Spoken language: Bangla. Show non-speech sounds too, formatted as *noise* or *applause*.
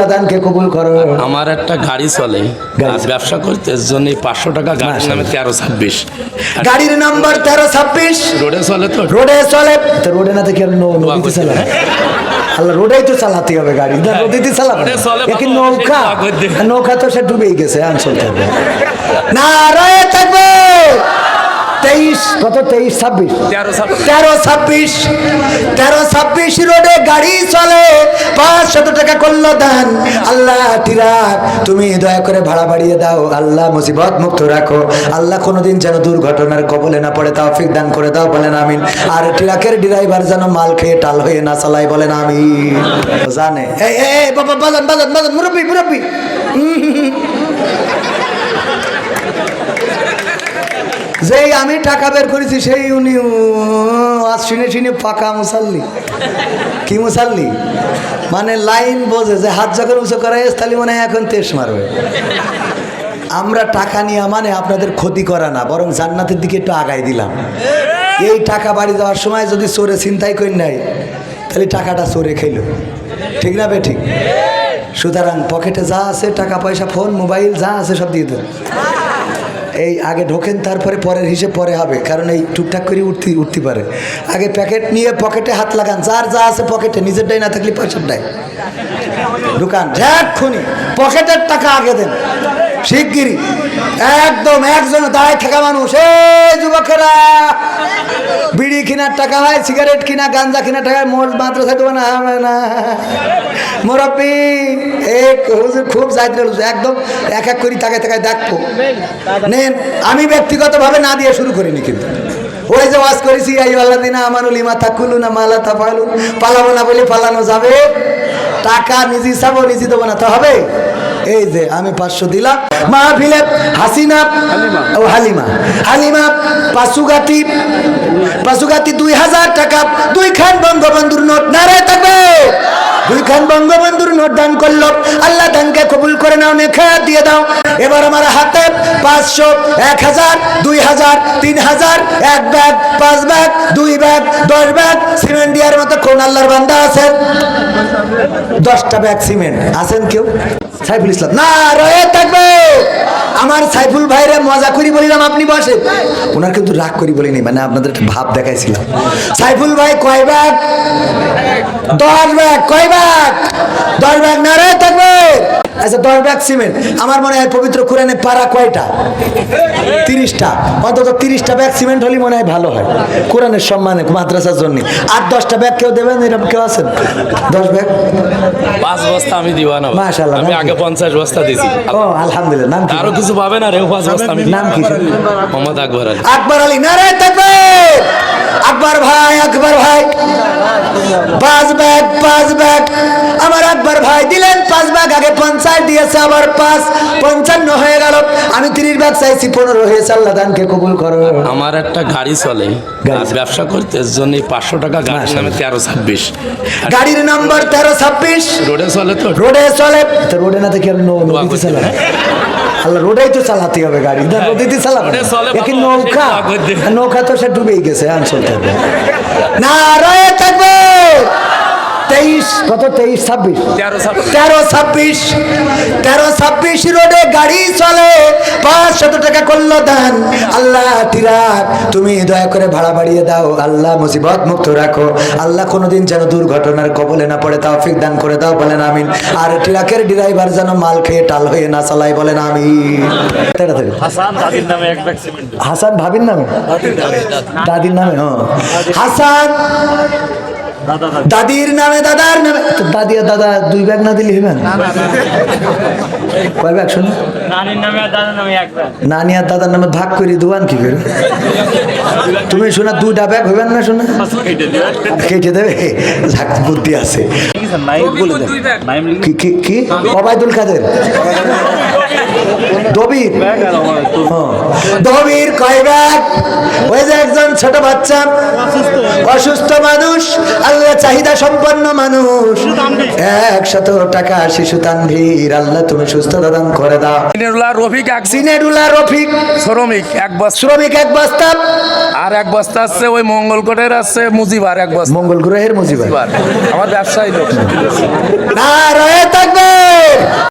আল্লাহ দানকে কবুল করো। আমার একটা গাড়ি চলে। ব্যবসা করতে জন্য পাঁচশো টাকা গাড়ির নামে তেরো ছাব্বিশ। গাড়ির নাম্বার তেরো ছাব্বিশ। রোডে চলে তো? রোডে চলে। রোডে না ন- নদীতে চালাবে আল্লাহ রোডেই তো চালাতে হবে গাড়ি। নদীতে চালাবে রোডে চলে এ কি বাবা, নৌকা। নৌকা তো সে ডুবেই গেছে আন চলতে হবে। *laughs* না রয়ে থাকবে। তেইশ কত? তেইশ ছাব্বিশ। তেরো ছাব্বিশ। তেরো ছাব্বিশ রোডে গাড়ি চলে। টাকা করল দান। আল্লাহ তুমি দয়া করে ভাড়া বাড়িয়ে দাও। আল্লাহ, মুসিবত মুক্ত রাখো। আল্লাহ কোনোদিন যেন দুর্ঘটনার কবলে না পড়ে তাওফিক দান করে দাও, বলেন আমিন। আর ট্রাকের ড্রাইভার যেন মাল খেয়ে টাল হয়ে না চালাই বলেন আমি জানে। এই, বাবা, বাজান বাজান বাজান, মুরব্বী মুরব্বী। যেই আমি টাকা বের করেছি, সেই উনি আজ শুনে শুনে পাকা মুসাল্লি। কি মুসাল্লি? মানে লাইন বোঝে যে হাত যখন উঁচু করা তাহলে মনে হয় এখন তেস মারবে। আমরা টাকা নিয়ে মানে আপনাদের ক্ষতি করা না, বরং জান্নাতের দিকে একটু আগাই দিলাম। এই টাকা বাড়ি যাওয়ার সময় যদি চোরে চিন্তাই করি নাই তাহলে টাকাটা চোরে খেল। ঠিক না বে, ঠিক? সুতরাং পকেটে যা আছে, টাকা পয়সা, ফোন, মোবাইল, যা আছে সব দিয়ে দেন। এই আগে ঢোকেন, তারপরে পরের হিসেব পরে হবে। কারণ এই টুকটাক করে উঠতে উঠতে পারে। আগে প্যাকেট নিয়ে পকেটে হাত লাগান। যার যা আছে পকেটে নিজেরটাই না থাকলে পয়সারটাই দোকান খুনি, পকেটের টাকা আগে দেন। শিগগিরি একদম একজন দাঁড়ায় থাকা মানুষ। এই যুবকেরা, বিড়ি কেনার টাকা হয়, সিগারেট কিনা গাঞ্জা কেনার টাকা মোট মাদ্রাসা দেবো না হবে না। মোরব্বি এক হুজুর খুব যাইতে একদম এক এক করি তাকায় তাকায় দেখব। নেন, আমি ব্যক্তিগতভাবে না দিয়ে শুরু করিনি কিন্তু। ওই যে ওয়াজ করেছি এই আল্লাহ দিনা আমানুল ইমা তাকুলু না মালা তাফালু পালাবো না বলে পালানো যাবে। টাকা নিজে চাবো, নিজে দেবো না, তো হবে? এই যে আমি পাঁচশো দিলাম। মা মাহফিলে হাসিনা ও হালিমা। হালিমা পাশুগাতি পাশুগাতি দুই হাজার টাকা দুই খান বঙ্গবন্ধুর নোট থাকবে দুই বঙ্গবন্ধুর নোট দান করল। আল্লাহ দানকে কবুল করে নাও নেখা দিয়ে দাও। এবার আমার হাতে পাঁচশো, এক হাজার, দুই হাজার, তিন হাজার, এক ব্যাগ, পাঁচ ব্যাগ, দুই ব্যাগ, দশ ব্যাগ, সিমেন্ট দেওয়ার মতো কোন আল্লাহর বান্ধা আছেন। দশটা ব্যাগ সিমেন্ট। আছেন কেউ? সাইফুল ইসলাম। না, রয়ে থাকবে। আমার সাইফুল ভাইরে মজা করি বলিলাম, আপনি বসে ওনার কিন্তু রাগ করি বলিনি মানে আপনাদের একটা ভাব দেখাইছিলাম। সাইফুল ভাই কয় ব্যাগ দশ ব্যাগ কয় ব্যাগ দশ ব্যাগ না, রয়ে থাকবে। আচ্ছা দশ ব্যাগ সিমেন্ট। আমার মনে হয় পবিত্র কোরআনে পারা কয়টা? তিরিশটা। অন্তত তিরিশটা ব্যাগ সিমেন্ট হলে মনে হয় ভালো হয়। কোরআনের সম্মানে মাদ্রাসার জন্য। আর দশটা ব্যাগ কেউ দেবেন? এরকম কেউ আছেন? দশ ব্যাগ? পাঁচ বস্তা আমি দিবা না। মাশাআল্লাহ, আমি আগে পঞ্চাশ বস্তা দিছি। ও আলহামদুলিল্লাহ নাম কি? আরও কিছু পাবে না রে পাঁচ বস্তা আমি নাম কি? মোহাম্মদ আকবর আলী। আকবর আলী নারে থাকবে আকবর ভাই আকবর পাঁচ ব্যাগ পাঁচ ব্যাগ। আমার আকবর ভাই দিলেন পাঁচ ব্যাগ আগে পঞ্চাশ দিয়েছে আবার পাঁচ। পঞ্চান্ন হয়ে গেল। আমি তিরিশ ব্যাগ চাইছি পনেরো হয়েছে আল্লাহ দানকে কবুল করো। আমার একটা গাড়ি চলে। ব্যবসা করতে জন্য পাঁচশো টাকা গাড়ির নামে তেরো ছাব্বিশ। গাড়ির নাম্বার তেরো ছাব্বিশ। রোডে চলে তো? রোডে চলে তো রোডে না দেখি আর ন- নদীতে চালাবে আল্লাহ রোডেই তো চালাতে হবে গাড়ি। না নদীতে চালাবে রোডে চলে এ কি বাবা, নৌকা। নৌকা তো সে ডুবেই গেছে আন থেকে না রয়ে থাকবে! তেইশ কত তেইশ? ছাব্বিশ। তেরো ছাব্বিশ। তেরো ছাব্বিশ। রোডে গাড়ি চলে। পাঁচশত টাকা করল দান। আল্লাহ তিরাক তুমি দয়া করে ভাড়া বাড়িয়ে দাও। আল্লাহ মুসিবত মুক্ত রাখো। আল্লাহ কোনোদিন যেন দুর্ঘটনার কবলে না পড়ে তাওফিক দান করে দাও বলেন আমিন। আর ট্রাকের ড্রাইভার যেন মাল খেয়ে টাল হয়ে না চালাই বলেন আমি হাসান দাদির নামে এক হাসান ভাবির নামে? দাদির নামে হাসান দাদির নামে দাদার নামে। দাদি আর দাদা দুই ব্যাগ না দিলে হইবেন কয় ব্যাগ শুনে? নানির নামে আর দাদার নামে এক ব্যাগ। নানি আর দাদার নামে ভাগ করে দেওয়ান কি করে তুমি শোনা দুইটা ব্যাগ হইবেন না শোনা? কেটে দেবে। যাক, বুদ্ধি আছে। কি কি অবায়দুল কাদের? দবির। দবির কয় ওই যে একজন ছোট বাচ্চা অসুস্থ মানুষ আল্লাহ চাহিদা সম্পন্ন মানুষ। একশত টাকা শিশু তানভীর আল্লাহ তুমি সুস্থ দান করে দাও। সিনেরুল্লাহ রফিক এক সিনেডুলা রফিক। শ্রমিক এক বস্তা। শ্রমিক এক বস্তা। আর এক বস্তা আছে ওই মঙ্গলকোটের আছে মুজিবার এক বস্তা। মঙ্গল গ্রহের মুজিবা মুজিবার। আমার ব্যবসায়ী লোক। না রয়ে থাকবে।